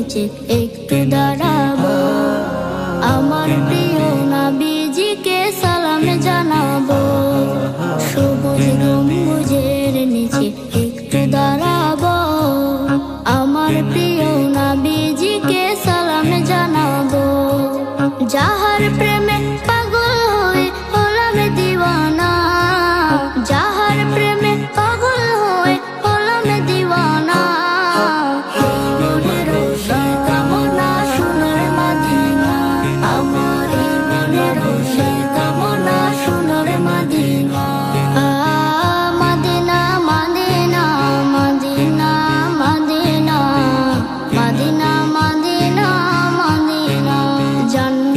magic.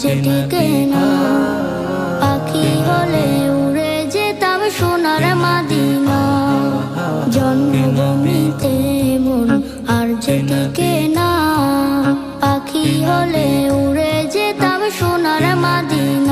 যেটিকে না। পাখি হলে উড়ে যেতাম সোনার মাদিনা। জন্মভূমিতে মন আর যেটিকে না। পাখি হলে উড়ে যেতাম সোনার মাদিনা।